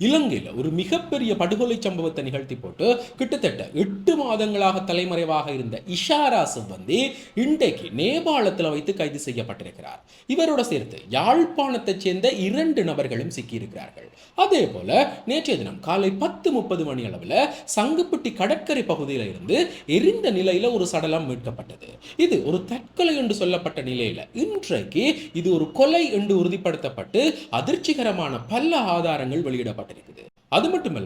இலங்கையில் ஒரு மிகப்பெரிய படுகொலை சம்பவத்தை நிகழ்த்தி போட்டு கிட்டத்தட்ட எட்டு மாதங்களாக தலைமறைவாக இருந்த இஷாரா சிவந்தி இன்றைக்கு நேபாளத்தில் வைத்து கைது செய்யப்பட்டிருக்கிறார். இவரோட சேர்த்து யாழ்ப்பாணத்தைச் சேர்ந்த இரண்டு நபர்களும் சிக்கியிருக்கிறார்கள். அதே போல நேற்றைய தினம் காலை பத்து முப்பது மணி அளவில் சங்குப்பட்டி கடற்கரை பகுதியில் இருந்து எரிந்த நிலையில் ஒரு சடலம் மீட்கப்பட்டது. இது ஒரு தற்கொலை என்று சொல்லப்பட்ட நிலையில் இன்றைக்கு இது ஒரு கொலை என்று உறுதிப்படுத்தப்பட்டு அதிர்ச்சிகரமான பல ஆதாரங்கள் வெளியிடப்பட்டது வெளியிடப்பட்டிருக்குது அது மட்டும்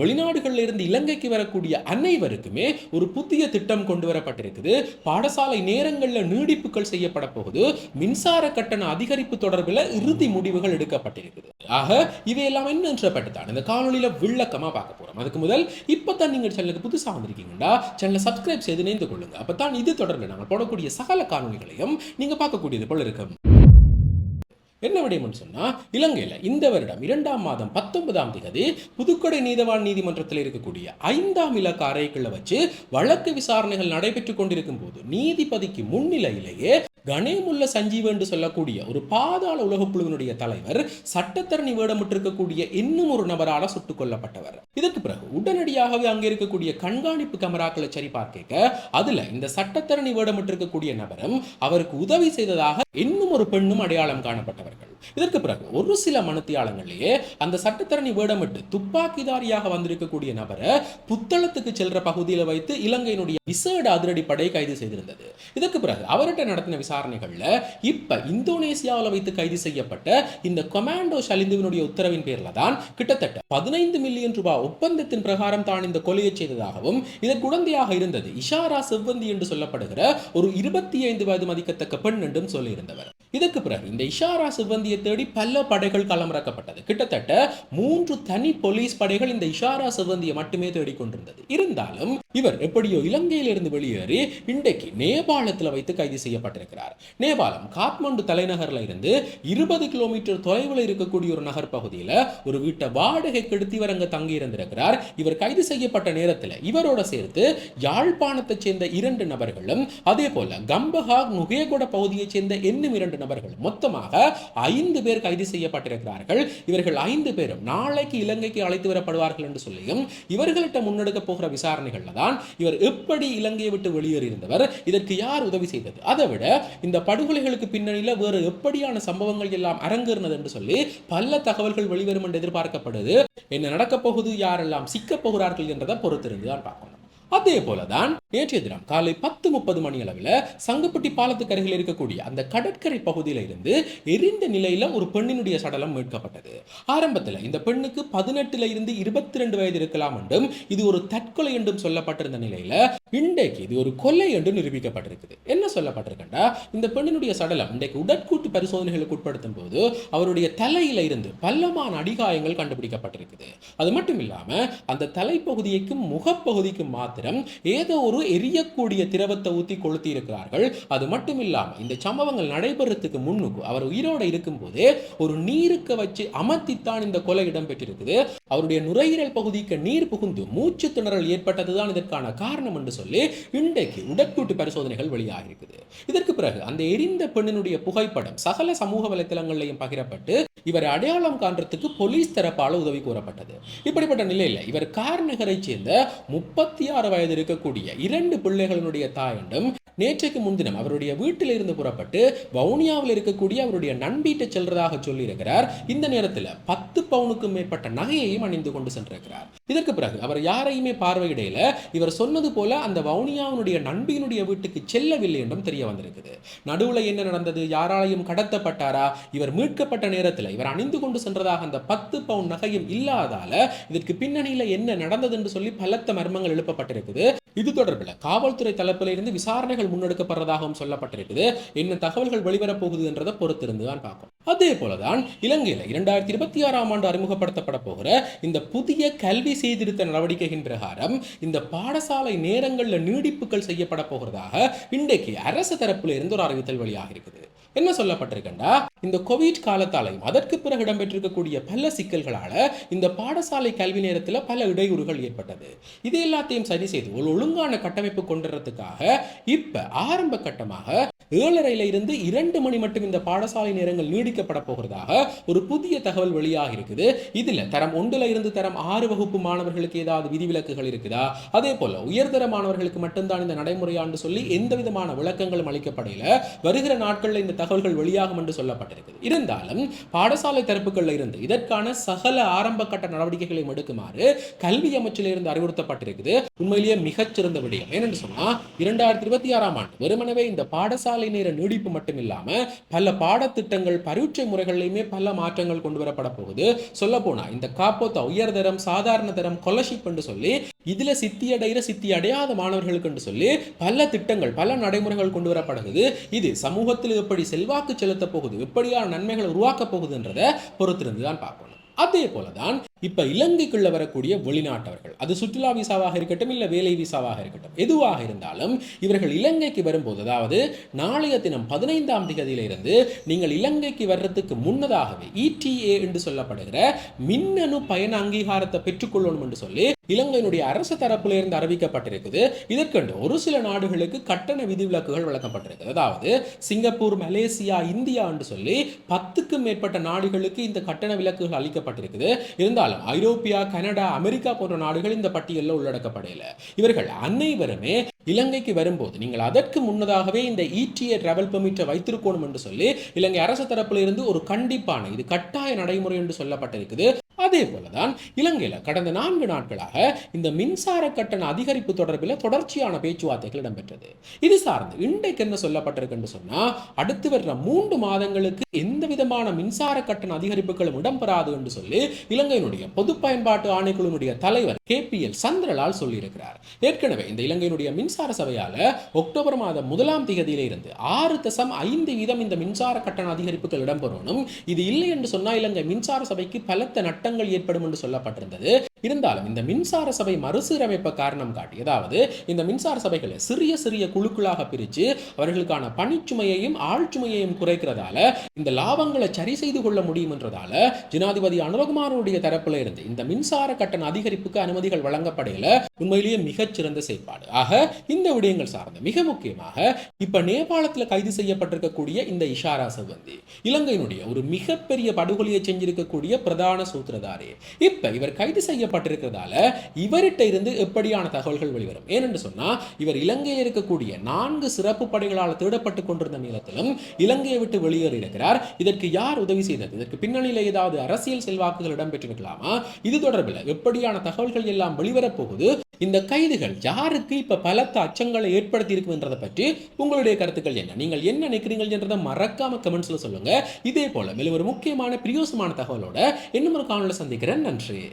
வெளிநாடுகளில் இருந்து இலங்கைக்கு வரக்கூடிய அனைவருக்குமே ஒரு புதிய திட்டம் கொண்டு வரப்பட்டிருக்குது. பாடசாலை நேரங்களில் நீடிப்புகள் செய்யப்பட போகுது. மின்சார கட்டண அதிகரிப்பு தொடர்பில் இறுதி முடிவுகள் எடுக்கப்பட்டிருக்குது. ஆக இவையெல்லாம் என்னன்றப்பட்டு தான் இந்த காணொலியில விளக்கமா பார்க்க போறோம். அதுக்கு முதல் இப்பதான் நீங்க சேனலுக்கு புதுசாக வந்திருக்கீங்கன்னா சேனலை சப்ஸ்கிரைப் செய்து இணைந்து கொள்ளுங்க. அப்பதான் இது தொடர்பில் நாங்கள் போடக்கூடிய சகல காணொலிகளையும் நீங்க பார்க்கக்கூடியது போல இருக்கும் என்ன விடயம்னு சொன்னால் இலங்கையில் இந்த வருடம் இரண்டாம் மாதம் பத்தொன்பதாம் தேதி புதுக்கடை நீதவான் நீதிமன்றத்தில் இருக்கக்கூடிய ஐந்தாம் இலக்க அறைக்குள்ள வச்சு வழக்கு விசாரணைகள் நடைபெற்றுக் கொண்டிருக்கும் போது நீதிபதிக்கு முன்னிலையிலேயே கணேமுல்ல சஞ்சீவ் என்று சொல்லக்கூடிய ஒரு பாதாள உலகக்குழுவினுடைய தலைவர் சட்டத்தரணி வேடமிட்டிருக்கக்கூடிய இன்னும் ஒரு நபரால் சுட்டுக் கொல்லப்பட்டவர். இதற்கு பிறகு உடனடியாகவே அங்கே இருக்கக்கூடிய கண்காணிப்பு கேமராக்களை சரிபார்க்க அதுல இந்த சட்டத்தரணி வேடமிட்டிருக்கக்கூடிய நபரும் அவருக்கு உதவி செய்ததாக இன்னும் ஒரு பெண்ணும் அடையாளம் காணப்பட்டவர்கள். இதற்கு பிறகு ஒரு சில மனத்தியாளங்களிலேயே அந்த சட்டத்தரணி வேடமிட்டு துப்பாக்கிதாரியாக வந்திருக்கக்கூடிய நபரை புத்தளத்துக்கு செல்ற பகுதியில் வைத்து இலங்கையினுடைய விசேட அதிரடிப்படை கைது செய்திருந்தது. இதற்கு பிறகு அவர்கிட்ட நடத்தின விசாரணைகள்ல இப்ப இந்தோனேசியாவில் வைத்து கைது செய்யப்பட்ட இந்த கொமாண்டோ ஷலிந்துவினுடைய உத்தரவின் பேர்ல தான் கிட்டத்தட்ட பதினைந்து மில்லியன் ரூபாய் ஒப்பந்தத்தின் பிரகாரம் தான் இந்த கொலையை செய்ததாகவும் இதற்கு உடந்தையாக இருந்தது இஷாரா செவ்வந்தி என்று சொல்லப்படுகிற ஒரு இருபத்தி ஐந்து வயது மதிக்கத்தக்க பெண் என்றும் சொல்லியிருந்தவர். இதற்கு பிறகு இந்த இஷாரா சிவந்தியை தேடி பல படைகள் களமிறக்கப்பட்டது. கிட்டத்தட்ட மூன்று தனி போலீஸ் படைகள் இந்த இஷாரா சிவந்தியை மட்டுமே தேடிக்கொண்டிருந்தது. இருந்தாலும் இவர் எப்படியோ இலங்கையிலிருந்து வெளியேறி இன்றைக்கு நேபாளத்தில் வைத்து கைது செய்யப்பட்டிருக்கிறார். நேபாளம் காத்மண்டு தலைநகர்ல இருந்து இருபது கிலோமீட்டர் தொலைவில் இருக்கக்கூடிய ஒரு நகர் பகுதியில் ஒரு வீட்டை வாடகைக்கு எடுத்து இவர் அங்க தங்கி இருந்திருக்கிறார். இவர் கைது செய்யப்பட்ட நேரத்தில் இவரோட சேர்த்து யாழ்ப்பாணத்தை சேர்ந்த இரண்டு நபர்களும் அதே போல கம்பஹாக் நுகேகொட பகுதியைச் சேர்ந்த இன்னும் இரண்டு நபர்கள் மொத்தமாக ஐந்து பேர் கைது செய்யப்பட்டிருக்கிறார்கள். இவர்கள் ஐந்து பேரும் நாளைக்கு இலங்கைக்கு அழைத்து வரப்படுவார்கள் என்று சொல்லியும் இவர்கள்ட்ட முன்னெடுக்க போகிற விசாரணைகள்ல தான் இவர் எப்படி இலங்கையை விட்டு வெளியேறியிருந்தவர்? இதற்கு யார் உதவி செய்தது? அதை விட இந்த படுகொலைகளுக்கு பின்னணியில வேறு எப்படியான சம்பவங்கள் எல்லாம் அரங்கேறினது என்று சொல்லி பல தகவல்கள் வெளிவரும் என்று எதிர்பார்க்கப்படுது. என்ன நடக்கப் போகுது? யாரெல்லாம் சிக்கப் போகிறார்கள் என்றதை பொறுத்திருந்து தான் பார்க்கணும். அதே போலதான் நேற்றைய தினம் காலை பத்து முப்பது மணி அளவில் சங்கப்பட்டி பாலத்துக்கு அருகில் இருக்கக்கூடிய அந்த கடற்கரை பகுதியில் இருந்து எரிந்த நிலையில ஒரு பெண்ணினுடைய சடலம் மீட்கப்பட்டது. ஆரம்பத்தில் இந்த பெண்ணுக்கு பதினெட்டுல இருந்து இருபத்தி ரெண்டு வயது இருக்கலாம் என்றும் இது ஒரு தற்கொலை என்றும் சொல்லப்பட்டிருந்த நிலையில இன்றைக்கு இது ஒரு கொலை என்று நிரூபிக்கப்பட்டிருக்குது. என்ன சொல்லப்பட்டிருக்கண்டா இந்த பெண்ணினுடைய சடலம் இன்றைக்கு உடற்கூட்டு பரிசோதனைகளுக்கு உட்படுத்தும் போது அவருடைய தலையில இருந்து பல்லமான அடிகாயங்கள் கண்டுபிடிக்கப்பட்டிருக்குது. அது மட்டும் இல்லாம அந்த தலைப்பகுதிக்கும் முகப்பகுதிக்கும் மாத்திரம் பாத்திரம் ஏதோ ஒரு எரியக்கூடிய திரவத்தை ஊத்தி கொளுத்தி இருக்கிறார்கள் அது மட்டும் இல்லாம இந்த சம்பவங்கள் நடைபெறத்துக்கு முன்னுக்கு அவர் உயிரோட இருக்கும்போது ஒரு நீருக்கு வச்சு அமர்த்தித்தான் இந்த கொலை இடம்பெற்றிருக்குது. அவருடைய நுரையீரல் பகுதிக்கு நீர் புகுந்து மூச்சு திணறல் ஏற்பட்டதுதான் இதற்கான காரணம் என்று சொல்லி இன்றைக்கு உடற்கூட்டு பரிசோதனைகள் வெளியாக இருக்குது இதற்கு பிறகு அந்த எரிந்த பெண்ணினுடைய புகைப்படம் சகல சமூக வலைத்தளங்களிலையும் பகிரப்பட்டு இவரை அடையாளம் காண்றதுக்கு போலீஸ் தரப்பால் உதவி கூறப்பட்டது இப்படிப்பட்ட நிலையில் இவர் கார் நகரை சேர்ந்த முப்பத்தி ஆறு வயது இருக்கக்கூடிய இரண்டு பிள்ளைகளினுடைய தாயண்டும் நேற்றைக்கு முன்தினம் அவருடைய வீட்டில் இருந்து புறப்பட்டு வவுனியாவில் இருக்கக்கூடிய அவருடைய நண்பீட்டை செல்றதாக சொல்லியிருக்கிறார். இந்த நேரத்தில் பத்து பவுனுக்கும் மேற்பட்ட நகையையும் அணிந்து கொண்டு சென்றிருக்கிறார். இதற்கு பிறகு அவர் யாரையுமே பார்வையிடையில இவர் சொன்னது போல அந்த வவுனியாவினுடைய நண்பியினுடைய வீட்டுக்கு செல்லவில்லை என்றும் தெரிய வந்திருக்குது. நடுவில் என்ன நடந்தது? யாராலையும் கடத்தப்பட்டாரா? இவர் மீட்கப்பட்ட நேரத்தில் இவர் அணிந்து கொண்டு சென்றதாக அந்த பத்து பவுன் நகையும் இல்லாதால இதற்கு பின்னணியில் என்ன நடந்தது என்று சொல்லி பலத்த மர்மங்கள் எழுப்பப்பட்டிருக்குது இது தொடர்பில் காவல்துறை தரப்பில் இருந்து விசாரணைகள் முன்னெடுக்கப்படுறதாகவும் சொல்லப்பட்டிருக்குது. என்ன தகவல்கள் வெளிவரப் போகுது என்றதை பொறுத்திருந்து தான் பார்க்கும் அதே போலதான் இலங்கையில் இரண்டாயிரத்தி இருபத்தி ஆறாம் ஆண்டு அறிமுகப்படுத்தப்பட போகிற இந்த புதிய கல்வி சீர்திருத்த நடவடிக்கையின் பிரகாரம் இந்த பாடசாலை நேரங்களில் நீடிப்புகள் செய்யப்பட போகிறதாக இன்றைக்கு அரசு தரப்பில் இருந்து ஒரு அறிவித்தல் வெளியாக இருக்குது என்ன சொல்லப்பட்டிருக்கண்டா? இந்த கோவிட் காலத்தாலையும் அதற்கு பிறகு இடம்பெற்றிருக்கக்கூடிய பல சிக்கல்களால இந்த பாடசாலை கல்வி நேரத்தில் பல இடையூறுகள் ஏற்பட்டது. இது எல்லாத்தையும் சரி செய்து ஒரு ஒழுங்கான கட்டமைப்பு கொண்டுறதுக்காக இப்ப ஆரம்ப கட்டமாக ஏழரையில இருந்து இரண்டு மணி மட்டும் இந்த பாடசாலை நேரங்கள் நீடிக்கப்பட போகிறதாக ஒரு புதிய தகவல் வெளியாக இருக்குது. இதுல தரம் ஒன்றுல இருந்து தரம் ஆறு வகுப்பு மாணவர்களுக்கு ஏதாவது விதிவிலக்குகள் இருக்குதா? அதே போல உயர்தர மாணவர்களுக்கு மட்டும்தான் இந்த நடைமுறையாண்டு சொல்லி எந்த விதமான விளக்கங்களும் அளிக்கப்படையில வருகிற நாட்களில் இந்த தகவல்கள் வெளியாகும் என்று சொல்லப்பட்டிருக்குது இருந்தாலும் பாடசாலை தரப்புகளில் இருந்து இதற்கான சகல ஆரம்ப கட்ட நடவடிக்கைகளையும் எடுக்குமாறு கல்வி அமைச்சிலிருந்து அறிவுறுத்தப்பட்டிருக்குது. உண்மையிலேயே மிகச்சிறந்த விடயம். ஏனென்று சொன்னால் இரண்டாயிரத்தி இருபத்தி ஆறாம் ஆண்டு வெறுமனவே இந்த பாடசாலை நேர நீடிப்பு மட்டும் இல்லாமல் பல பாடத்திட்டங்கள் பரீட்சை முறைகளிலுமே பல மாற்றங்கள் கொண்டு வரப்பட போகுது. சொல்ல போனால் இந்த காப்போத்த உயர்தரம் சாதாரண தரம் கொலர்ஷிப் என்று சொல்லி இதில் சித்தி அடைகிற சித்தி அடையாத மாணவர்களுக்கு என்று சொல்லி பல திட்டங்கள் பல நடைமுறைகள் கொண்டு வரப்படுகிறது. இது சமூகத்தில் எப்படி செல்வாக்கு செலுத்த போகுது? எப்படி எப்படியான நன்மைகளை உருவாக்க போகுதுன்றதை பொறுத்திருந்து தான் பார்க்கணும். அதே போலதான் இப்ப இலங்கைக்குள்ள வரக்கூடிய வெளிநாட்டவர்கள் அது சுற்றுலா விசாவாக இருக்கட்டும் இல்ல வேலை விசாவாக இருக்கட்டும் எதுவாக இருந்தாலும் இவர்கள் இலங்கைக்கு வரும்போது அதாவது நாளைய தினம் பதினைந்தாம் தேதியிலிருந்து நீங்கள் இலங்கைக்கு வர்றதுக்கு முன்னதாகவே இடிஏ என்று சொல்லப்படுகிற மின்னணு பயண அங்கீகாரத்தை பெற்றுக்கொள்ளணும் என்று சொல்லி இலங்கையினுடைய அரசு தரப்பிலிருந்து அறிவிக்கப்பட்டிருக்குது. இதற்கென்று ஒரு சில நாடுகளுக்கு கட்டண விதிவிலக்குகள் வழங்கப்பட்டிருக்கு அதாவது சிங்கப்பூர் மலேசியா இந்தியா என்று சொல்லி பத்துக்கும் மேற்பட்ட நாடுகளுக்கு இந்த கட்டண விலக்குகள் அளிக்கப்பட்டிருக்குது. இருந்தாலும் ஐரோப்பியா கனடா அமெரிக்கா போன்ற நாடுகள் இந்த பட்டியலில் உள்ளடக்கப்படையில இவர்கள் அனைவருமே இலங்கைக்கு வரும்போது நீங்கள் அதற்கு முன்னதாகவே இந்த இடிஏ டிராவல் பெர்மிட்டை வைத்திருக்கணும் என்று சொல்லி இலங்கை அரசு தரப்பிலிருந்து ஒரு கண்டிப்பான இது கட்டாய நடைமுறை என்று சொல்லப்பட்டிருக்குது. அதே போலதான் இலங்கையில் கடந்த நான்கு நாட்களாக இந்த மின்சார கட்டண அதிகரிப்பு தொடர்பில் தொடர்ச்சியான பேச்சுவார்த்தைகள் இடம்பெற்றது. இது சார்ந்து இன்றைக்கு என்ன சொல்லப்பட்டிருக்குன்னு சொன்னா அடுத்து வர்ற மூன்று மாதங்களுக்கு எந்த விதமான மின்சார கட்டண அதிகரிப்புகளும் இடம்பெறாது என்று சொல்லி இலங்கையினுடைய பொது பயன்பாட்டு ஆணைக்குழுவினுடைய தலைவர் கே பி எல் சந்திரலால் சொல்லியிருக்கிறார். ஏற்கனவே இந்த இலங்கையினுடைய மின்சார சபையால அக்டோபர் மாதம் முதலாம் தேதியிலிருந்து ஆறு தசம் ஐந்து வீதம் இந்த மின்சார கட்டண அதிகரிப்புகள் இடம்பெறணும். இது இல்லை என்று சொன்னால் இலங்கை மின்சார சபைக்கு பலத்த நட்ட நட்டங்கள் ஏற்படும் என்று சொல்லப்பட்டிருந்தது. இருந்தாலும் இந்த மின்சார சபை மறுசீரமைப்பை காரணம் காட்டி அதாவது இந்த மின்சார சபைகளை சிறிய சிறிய குழுக்களாக பிரித்து அவர்களுக்கான பணிச்சுமையையும் ஆழ்ச்சுமையையும் குறைக்கிறதால இந்த லாபங்களை சரி செய்து கொள்ள முடியும் என்றதால ஜனாதிபதி அனுரகுமாரனுடைய தரப்பில் இருந்து இந்த மின்சார கட்டண அதிகரிப்புக்கு அனுமதிகள் வழங்கப்படையில உண்மையிலேயே மிகச்சிறந்த செயற்பாடு. ஆக இந்த விடயங்கள் சார்ந்த மிக முக்கியமாக இப்ப நேபாளத்தில் கைது செய்யப்பட்டிருக்கக்கூடிய இந்த இஷாரா செவ்வந்தி இலங்கையினுடைய ஒரு மிகப்பெரிய படுகொலையை செஞ்சிருக்கக்கூடிய பிரதான சூத்திர சூத்திரதாரி இப்போ இவர் கைது செய்யப்பட்டிருக்கிறதால இவர்கிட்ட இருந்து எப்படியான தகவல்கள் வெளிவரும்? ஏனென்று சொன்னால் இவர் இலங்கையில் இருக்கக்கூடிய நான்கு சிறப்பு படைகளால் தேடப்பட்டு கொண்டிருந்த நேரத்திலும் இலங்கையை விட்டு வெளியேறி இருக்கிறார் இதற்கு யார் உதவி செய்தது? இதற்கு பின்னணியில் ஏதாவது அரசியல் செல்வாக்குகள் இடம்பெற்றிருக்கலாமா? இது தொடர்பில் எப்படியான தகவல்கள் எல்லாம் வெளிவரப்போகுது இந்த கைதுகள் யாருக்கு இப்ப பலத்த அச்சங்களை ஏற்படுத்தி இருக்குன்றதை பற்றி உங்களுடைய கருத்துக்கள் என்ன? நீங்கள் என்ன நினைக்கிறீர்கள் என்றதை மறக்காம கமெண்ட்ஸ்ல சொல்லுங்க. இதே போல மேலும் ஒரு முக்கியமான பிரியோசமான தகவலோட இன்னும் ஒரு காணொலி சந்திக்கிறேன். நன்றி.